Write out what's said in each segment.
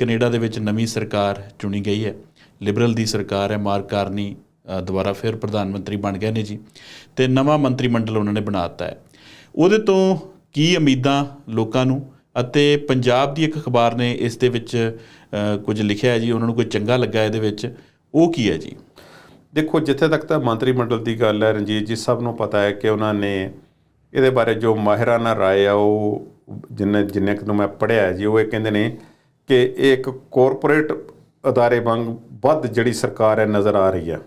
Canada ਦੇ ਵਿੱਚ ਨਵੀਂ ਸਰਕਾਰ ਚੁਣੀ ਗਈ ਹੈ। ਲਿਬਰਲ ਦੀ ਸਰਕਾਰ ਹੈ, ਮਾਰਕ ਕਾਰਨੀ ਦੁਬਾਰਾ ਫਿਰ ਪ੍ਰਧਾਨ ਮੰਤਰੀ ਬਣ ਗਏ ਨੇ ਜੀ। ਤੇ ਨਵਾਂ ਮੰਤਰੀ ਮੰਡਲ ਉਹਨਾਂ ਨੇ ਬਣਾਤਾ ਹੈ। ਉਹਦੇ ਤੋਂ ਕੀ ਉਮੀਦਾਂ ਲੋਕਾਂ ਨੂੰ? ਅਤੇ ਪੰਜਾਬ ਦੀ ਇੱਕ ਅਖਬਾਰ ਨੇ ਇਸ ਦੇ ਵਿੱਚ ਕੁਝ ਲਿਖਿਆ ਹੈ ਜੀ, ਉਹਨਾਂ ਨੂੰ ਕੋਈ ਚੰਗਾ ਲੱਗਾ ਇਹਦੇ ਵਿੱਚ? ਉਹ ਕੀ ਹੈ ਜੀ? ਦੇਖੋ, ਜਿੱਥੇ ਤੱਕ ਤਾਂ ਮੰਤਰੀ ਮੰਡਲ ਦੀ ਗੱਲ ਹੈ, ਰਣਜੀਤ ਜੀ, ਸਭ ਨੂੰ ਪਤਾ ਹੈ ਕਿ ਉਹਨਾਂ ਨੇ ਇਹਦੇ ਬਾਰੇ ਜੋ ਮਾਹਿਰਾਨਾ ਰਾਏ ਆ, ਉਹ ਜਿੰਨੇ ਜਿੰਨੇ ਕੁ ਨੂੰ ਮੈਂ ਪੜ੍ਹਿਆ ਜੀ, ਉਹ ਇਹ ਕਹਿੰਦੇ ਨੇ ਕਿ ਇਹ ਇੱਕ ਕਾਰਪੋਰੇਟ ਅਦਾਰੇ ਵਾਂਗ ਵੱਧ ਜਿਹੜੀ ਸਰਕਾਰ ਹੈ ਨਜ਼ਰ ਆ ਰਹੀ ਹੈ।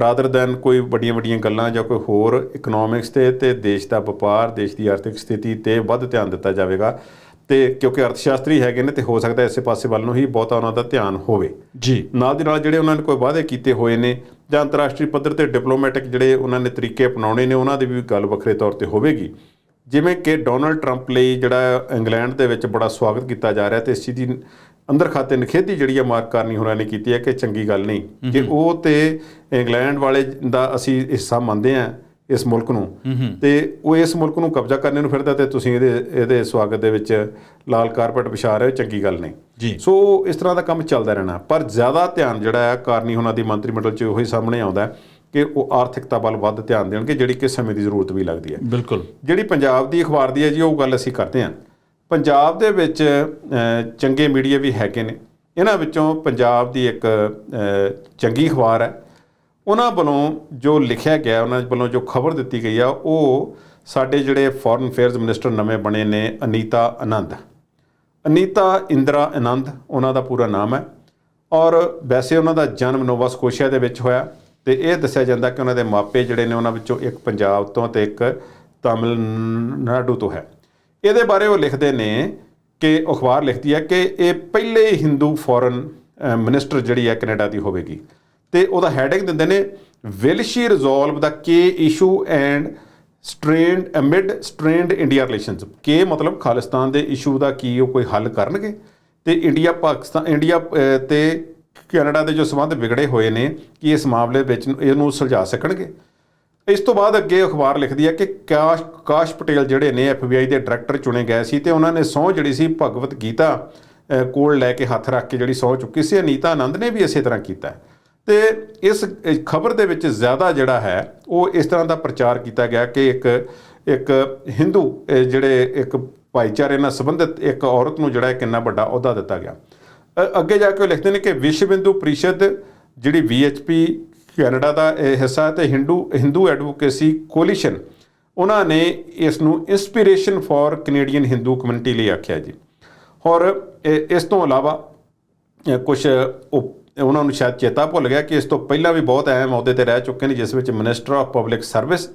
ਰਾਦਰ ਦੈਨ ਕੋਈ ਵੱਡੀਆਂ ਵੱਡੀਆਂ ਗੱਲਾਂ ਜਾਂ ਕੋਈ ਹੋਰ ਇਕਨੋਮਿਕਸ ਤੇ ਤੇ ਦੇਸ਼ ਦਾ ਵਪਾਰ ਦੇਸ਼ ਦੀ ਆਰਥਿਕ ਸਥਿਤੀ ਤੇ ਵੱਧ ਧਿਆਨ ਦਿੱਤਾ ਜਾਵੇਗਾ। ਤੇ ਕਿਉਂਕਿ ਅਰਥਸ਼ਾਸਤਰੀ ਹੈਗੇ ਨੇ ਤੇ ਹੋ ਸਕਦਾ ਇਸੇ ਪਾਸੇ ਵੱਲ ਨੂੰ ਹੀ ਬਹੁਤਾ ਉਹਨਾਂ ਦਾ ਧਿਆਨ ਹੋਵੇ। ਜੀ। ਨਾਲ ਦੀ ਨਾਲ ਜਿਹੜੇ ਉਹਨਾਂ ਨੇ ਕੋਈ ਵਾਅਦੇ ਕੀਤੇ ਹੋਏ ਨੇ ਜਾਂ ਅੰਤਰਰਾਸ਼ਟਰੀ ਪੱਧਰ ਤੇ ਡਿਪਲੋਮੈਟਿਕ ਜਿਹੜੇ ਉਹਨਾਂ ਨੇ ਤਰੀਕੇ ਅਪਣਾਉਣੇ ਨੇ ਉਹਨਾਂ ਦੀ ਵੀ ਗੱਲ ਵੱਖਰੇ ਤੌਰ ਤੇ ਹੋਵੇਗੀ। ਜਿਵੇਂ ਕਿ ਡੋਨਲਡ ਟਰੰਪ ਲਈ ਜਿਹੜਾ ਇੰਗਲੈਂਡ ਦੇ ਵਿੱਚ ਬੜਾ ਸਵਾਗਤ ਕੀਤਾ ਜਾ ਰਿਹਾ ਤੇ ਇਸ ਚੀਜ਼ ਦੀ ਅੰਦਰ ਖਾਤੇ ਨਖੇਦੀ ਜਿਹੜੀ ਹੈ ਮਾਰਕ ਕਰਨੀ ਹੋਰਾਂ ਨੇ ਕੀਤੀ ਹੈ ਕਿ ਚੰਗੀ ਗੱਲ ਨਹੀਂ। ਕਿ ਉਹ ਤੇ ਇੰਗਲੈਂਡ ਵਾਲੇ ਦਾ ਅਸੀਂ ਹਿੱਸਾ ਮੰਨਦੇ ਆ ਇਸ ਮੁਲਕ ਨੂੰ ਤੇ ਉਹ ਇਸ ਮੁਲਕ ਨੂੰ ਕਬਜ਼ਾ ਕਰਨੇ ਨੂੰ ਫਿਰਦਾ ਤੇ ਤੁਸੀਂ ਇਹਦੇ ਇਹਦੇ ਸਵਾਗਤ ਦੇ ਵਿੱਚ ਲਾਲ ਕਾਰਪਟ ਵਿਛਾ ਰਹੇ ਹੋ ਚੰਗੀ ਗੱਲ ਨਹੀਂ। ਸੋ ਇਸ ਤਰ੍ਹਾਂ ਦਾ ਕੰਮ ਚੱਲਦਾ ਰਹਿਣਾ ਪਰ ਜ਼ਿਆਦਾ ਧਿਆਨ ਜਿਹੜਾ ਹੈ ਕਾਰਨੀ ਉਹਨਾਂ ਦੀ ਮੰਤਰੀ ਮੰਡਲ 'ਚ ਉਹੀ ਸਾਹਮਣੇ ਆਉਂਦਾ। ਹੈ ਕਿ ਉਹ ਆਰਥਿਕਤਾ ਵੱਲ ਵੱਧ ਧਿਆਨ ਦੇਣਗੇ ਜਿਹੜੀ ਕਿ ਸਮੇਂ ਦੀ ਜ਼ਰੂਰਤ ਵੀ ਲੱਗਦੀ ਹੈ। ਬਿਲਕੁਲ। ਜਿਹੜੀ ਪੰਜਾਬ ਦੀ ਅਖਬਾਰ ਦੀ ਹੈ ਜੀ ਉਹ ਗੱਲ ਅਸੀਂ ਕਰਦੇ ਹਾਂ। ਪੰਜਾਬ ਦੇ ਵਿੱਚ ਚੰਗੇ ਮੀਡੀਆ ਵੀ ਹੈਗੇ ਨੇ। ਇਹਨਾਂ ਵਿੱਚੋਂ ਪੰਜਾਬ ਦੀ ਇੱਕ ਚੰਗੀ ਅਖਬਾਰ ਹੈ। ਉਹਨਾਂ ਵੱਲੋਂ ਜੋ ਲਿਖਿਆ ਗਿਆ ਉਹਨਾਂ ਵੱਲੋਂ ਜੋ ਖਬਰ ਦਿੱਤੀ ਗਈ ਆ ਉਹ ਸਾਡੇ ਜਿਹੜੇ ਫੋਰਨ ਅਫੇਅਰਸ ਮਿਨਿਸਟਰ ਨਵੇਂ ਬਣੇ ਨੇ ਅਨੀਤਾ ਆਨੰਦ। ਅਨੀਤਾ ਇੰਦਰਾ ਆਨੰਦ ਉਹਨਾਂ ਦਾ ਪੂਰਾ ਨਾਮ ਹੈ। ਔਰ ਵੈਸੇ ਉਹਨਾਂ ਦਾ ਜਨਮ ਨੋਵਾ ਸਕੋਸ਼ੀਆ ਦੇ ਵਿੱਚ ਹੋਇਆ। ਤੇ ਇਹ ਦੱਸਿਆ ਜਾਂਦਾ ਕਿ ਉਹਨਾਂ ਦੇ ਮਾਪੇ ਜਿਹੜੇ ਨੇ ਉਹਨਾਂ ਵਿੱਚੋਂ ਇੱਕ ਪੰਜਾਬ ਤੋਂ ਤੇ ਇੱਕ ਤਾਮਿਲਨਾਡੂ ਤੋਂ ਹੈ। ਇਹਦੇ ਬਾਰੇ ਉਹ ਲਿਖਦੇ ਨੇ ਕਿ ਅਖਬਾਰ ਲਿਖਦੀ ਹੈ ਕਿ ਇਹ ਪਹਿਲੇ ਹਿੰਦੂ ਫੋਰਨ ਮਿਨਿਸਟਰ ਜਿਹੜੀ ਹੈ ਕੈਨੇਡਾ ਦੀ ਹੋਵੇਗੀ। ਤੇ ਉਹਦਾ ਹੈਡਿੰਗ ਦਿੰਦੇ ਨੇ will she resolve the K issue and strained amid strained India relations ਕੇ ਮਤਲਬ ਖਾਲਿਸਤਾਨ ਦੇ ਇਸ਼ੂ ਦਾ ਕੀ ਉਹ ਕੋਈ ਹੱਲ ਕਰਨਗੇ? ਤੇ ਇੰਡੀਆ ਪਾਕਿਸਤਾਨ ਇੰਡੀਆ ਤੇ ਕੈਨੇਡਾ ਦੇ ਜੋ ਸੰਬੰਧ ਵਿਗੜੇ ਹੋਏ ਨੇ, ਕਿ ਇਸ ਮਾਮਲੇ ਵਿੱਚ ਇਹਨੂੰ ਸੁਲਝਾ ਸਕਣਗੇ ਇਸ ਤੋਂ ਬਾਅਦ ਅੱਗੇ ਅਖਬਾਰ ਲਿਖਦੀ ਹੈ ਕਿ ਕਾਸ਼ ਕਾਸ਼ ਪਟੇਲ ਜਿਹੜੇ ਨੇ ਐਫਬੀਆਈ ਦੇ ਡਾਇਰੈਕਟਰ ਚੁਣੇ ਗਏ ਸੀ ਤੇ ਉਹਨਾਂ ਨੇ ਸਹੁੰ ਜਿਹੜੀ ਸੀ ਭਗਵਤ ਗੀਤਾ ਕੋਲ ਲੈ ਕੇ ਹੱਥ ਰੱਖ ਕੇ ਜਿਹੜੀ ਸਹੁੰ ਚੁੱਕੀ ਸੀ, ਅਨੀਤਾ ਆਨੰਦ ਨੇ ਵੀ ਇਸੇ ਤਰ੍ਹਾਂ ਕੀਤਾ ਹੈ। ਤੇ ਇਸ ਖਬਰ ਦੇ ਵਿੱਚ ਜ਼ਿਆਦਾ ਜਿਹੜਾ ਹੈ, ਉਹ ਇਸ ਤਰ੍ਹਾਂ ਦਾ ਪ੍ਰਚਾਰ ਕੀਤਾ ਗਿਆ ਕਿ ਇੱਕ ਇੱਕ ਹਿੰਦੂ ਜਿਹੜੇ ਇੱਕ ਭਾਈਚਾਰੇ ਨਾਲ ਸੰਬੰਧਿਤ ਇੱਕ ਔਰਤ ਨੂੰ ਜਿਹੜਾ ਕਿੰਨਾ ਵੱਡਾ ਅਹੁਦਾ ਦਿੱਤਾ ਗਿਆ ਅੱਗੇ ਜਾ ਕੇ ਉਹ ਲਿਖਦੇ ਨੇ ਕਿ ਵਿਸ਼ਵ ਹਿੰਦੂ ਪ੍ਰੀਸ਼ਦ, ਜਿਹੜੀ VHP ਕੈਨੇਡਾ ਦਾ ਇਹ ਹਿੱਸਾ ਹੈ ਤੇ ਹਿੰਦੂ ਹਿੰਦੂ ਐਡਵੋਕੇਸੀ ਕੋਲੀਸ਼ਨ ਉਹਨਾਂ ਨੇ ਇਸ ਨੂੰ inspiration for Canadian Hindu community ਲਈ ਆਖਿਆ ਜੀ। ਔਰ ਇਹ- ਇਸ ਤੋਂ ਇਲਾਵਾ ਕੁਝ ਉਹਨਾਂ ਨੂੰ ਸ਼ਾਇਦ ਚੇਤਾ ਭੁੱਲ ਗਿਆ ਕਿ ਇਸ ਤੋਂ ਪਹਿਲਾਂ ਵੀ ਬਹੁਤ ਅਹਿਮ ਅਹੁਦੇ ਤੇ ਰਹਿ ਚੁੱਕੇ ਨੇ, ਜਿਸ ਵਿੱਚ minister of public service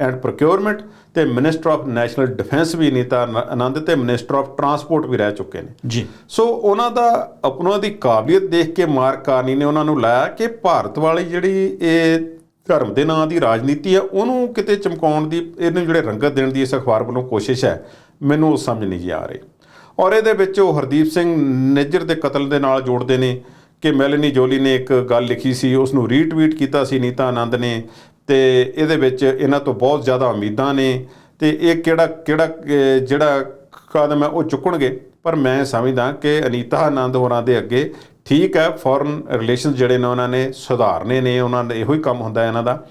and procurement ਤੇ ਮਿਨਿਸਟਰ ਆਫ ਨੈਸ਼ਨਲ ਡਿਫੈਂਸ ਵੀ ਨੀਤਾ ਆਨੰਦ ਤੇ ਮਿਨਿਸਟਰ ਆਫ ਟਰਾਂਸਪੋਰਟ ਵੀ ਰਹਿ ਚੁੱਕੇ ਨੇ। ਜੀ। ਸੋ ਉਹਨਾਂ ਦਾ ਆਪਣਾ ਦੀ ਕਾਬਲੀਅਤ ਦੇਖ ਕੇ ਮਾਰਕ ਕਾਰਨੀ ਨੇ ਉਹਨਾਂ ਨੂੰ ਲਾਇਆ ਕਿ ਭਾਰਤ ਵਾਲੀ ਜਿਹੜੀ ਇਹ ਧਰਮ ਦੇ ਨਾਂ ਦੀ ਰਾਜਨੀਤੀ ਹੈ ਉਹਨੂੰ ਕਿਤੇ ਚਮਕਾਉਣ ਦੀ ਇਹਨੂੰ ਜਿਹੜੇ ਰੰਗਤ ਦੇਣ ਦੀ ਇਸ ਅਖਬਾਰ ਵੱਲੋਂ ਕੋਸ਼ਿਸ਼ ਹੈ ਮੈਨੂੰ ਉਹ ਸਮਝ ਨਹੀਂ ਆ ਰਹੀ। ਔਰ ਇਹਦੇ ਵਿੱਚ ਉਹ ਹਰਦੀਪ ਸਿੰਘ ਨਿੱਜਰ ਦੇ ਕਤਲ ਦੇ ਨਾਲ ਜੋੜਦੇ ਨੇ ਕਿ ਮੈਲਨੀ ਜੋਲੀ ਨੇ ਇੱਕ ਗੱਲ ਲਿਖੀ ਸੀ ਉਸ ਨੂੰ ਰੀਟਵੀਟ ਕੀਤਾ ਸੀ ਨੀਤਾ ਆਨੰਦ ਨੇ ਤੇ ਇਹਦੇ ਵਿੱਚ ਇਹਨਾਂ ਤੋਂ ਬਹੁਤ ਜ਼ਿਆਦਾ ਉਮੀਦਾਂ ਨੇ ਤੇ ਇਹ ਕਿਹੜਾ ਕਿਹੜਾ ਜਿਹੜਾ ਕਦਮ ਹੈ ਉਹ ਚੁੱਕਣਗੇ। ਪਰ ਮੈਂ ਸਮਝਦਾ ਕਿ ਅਨੀਤਾ ਆਨੰਦ ਹੋਰਾਂ ਦੇ ਅੱਗੇ ਠੀਕ ਹੈ ਫੋਰਨ ਰਿਲੇਸ਼ਨ ਜਿਹੜੇ ਨੇ ਉਹਨਾਂ ਨੇ ਸੁਧਾਰਨੇ ਨੇ, ਉਹਨਾਂ ਦਾ ਇਹੋ ਹੀ ਕੰਮ ਹੁੰਦਾ ਹੈ ਇਹਨਾਂ ਦਾ।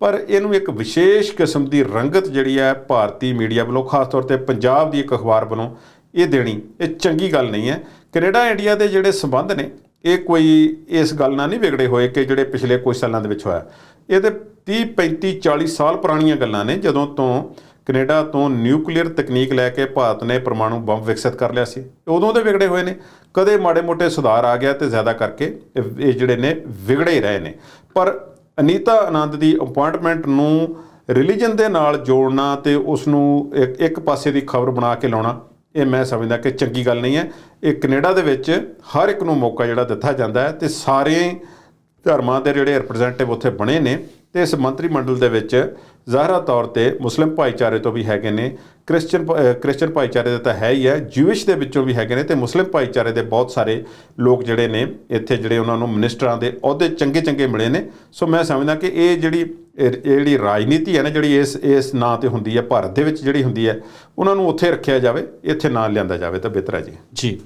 ਪਰ ਇਹਨੂੰ ਇੱਕ ਵਿਸ਼ੇਸ਼ ਕਿਸਮ ਦੀ ਰੰਗਤ ਜਿਹੜੀ ਹੈ ਭਾਰਤੀ ਮੀਡੀਆ ਵੱਲੋਂ, ਖਾਸ ਤੌਰ ਤੇ ਪੰਜਾਬ ਦੀ ਇੱਕ ਅਖਬਾਰ ਵੱਲੋਂ ਇਹ ਦੇਣੀ, ਇਹ ਚੰਗੀ ਗੱਲ ਨਹੀਂ ਹੈ। ਕੈਨੇਡਾ, ਇੰਡੀਆ ਦੇ ਜਿਹੜੇ ਸਬੰਧ ਨੇ ਇਹ ਕੋਈ ਇਸ ਗੱਲ ਨਾਲ ਨਹੀਂ ਵਿਗੜੇ ਹੋਏ ਕਿ ਜਿਹੜੇ ਪਿਛਲੇ ਕੁਝ ਸਾਲਾਂ ਦੇ ਵਿੱਚ ਹੋਇਆ। ਇਹ ਤੇ 30 35 40 ਸਾਲ ਪੁਰਾਣੀਆਂ ਗੱਲਾਂ ਨੇ, ਜਦੋਂ ਤੋਂ ਕੈਨੇਡਾ ਤੋਂ ਨਿਊਕਲੀਅਰ ਤਕਨੀਕ ਲੈ ਕੇ ਭਾਰਤ ਨੇ ਪਰਮਾਣੂ ਬੰਬ ਵਿਕਸਿਤ ਕਰ ਲਿਆ ਸੀ। ਉਦੋਂ ਦੇ ਵਿਗੜੇ ਹੋਏ ਨੇ। ਕਦੇ ਮਾੜੇ-ਮੋਟੇ ਸੁਧਾਰ ਆ ਗਿਆ ਤੇ ਜ਼ਿਆਦਾ ਕਰਕੇ ਇਹ ਜਿਹੜੇ ਨੇ ਵਿਗੜੇ ਹੀ ਰਹੇ ਨੇ। ਪਰ ਅਨੀਤਾ ਆਨੰਦ ਦੀ ਅਪਾਇੰਟਮੈਂਟ ਨੂੰ ਰਿਲੀਜਨ ਦੇ ਨਾਲ ਜੋੜਨਾ ਤੇ ਉਸ ਨੂੰ ਇੱਕ ਇੱਕ ਪਾਸੇ ਦੀ ਖਬਰ ਬਣਾ ਕੇ ਲਾਉਣਾ ਇਹ ਮੈਂ ਸਮਝਦਾ ਕਿ ਚੰਗੀ ਗੱਲ ਨਹੀਂ ਹੈ। ਇਹ ਕੈਨੇਡਾ ਦੇ ਵਿੱਚ ਹਰ ਇੱਕ ਨੂੰ ਮੌਕਾ ਜਿਹੜਾ ਦਿੱਤਾ ਜਾਂਦਾ ਹੈ ਤੇ ਸਾਰੇ ਧਰਮਾਂ ਦੇ ਜਿਹੜੇ ਰਿਪਰੈਜ਼ੈਂਟੇਟਿਵ ਉੱਥੇ ਬਣੇ ਨੇ। ਤੇ ਇਸ ਮੰਤਰੀ ਮੰਡਲ ਦੇ ਵਿੱਚ ਜ਼ਾਹਰਾ ਤੌਰ ਤੇ ਮੁਸਲਿਮ ਭਾਈਚਾਰੇ ਤੋਂ ਵੀ ਹੈਗੇ ਨੇ ਕ੍ਰਿਸਚੀਅਨ ਭ- ਕ੍ਰਿਸਚੀਅਨ ਭਾਈਚਾਰੇ ਦੇ ਤਾਂ ਹੈ ਹੀ ਹੈ, ਜੂਇਸ਼ ਦੇ ਵਿੱਚੋਂ ਵੀ ਹੈਗੇ ਨੇ ਤੇ ਮੁਸਲਿਮ ਭਾਈਚਾਰੇ ਦੇ ਬਹੁਤ ਸਾਰੇ ਲੋਕ ਜਿਹੜੇ ਨੇ, ਇੱਥੇ ਜਿਹੜੇ ਉਹਨਾਂ ਨੂੰ ਮਿਨਿਸਟਰਾਂ ਦੇ ਅਹੁਦੇ ਚੰਗੇ ਚੰਗੇ ਮਿਲੇ ਨੇ। ਸੋ ਮੈਂ ਸਮਝਦਾ ਕਿ ਇਹ ਜਿਹੜੀ ਇਹ ਜਿਹੜੀ ਰਾਜਨੀਤੀ ਹੈ ਨਾ, ਜਿਹੜੀ ਇਸ ਇਸ ਨਾਂ ਤੇ ਹੁੰਦੀ ਹੈ, ਭਾਰਤ ਦੇ ਵਿੱਚ ਜਿਹੜੀ ਹੁੰਦੀ ਹੈ, ਉਹਨਾਂ ਨੂੰ ਉੱਥੇ ਰੱਖਿਆ ਜਾਵੇ, ਇੱਥੇ ਨਾ ਲਿਆਂਦਾ ਜਾਵੇ ਤਾਂ ਬਿਹਤਰ ਹੈ ਜੀ। ਜੀ।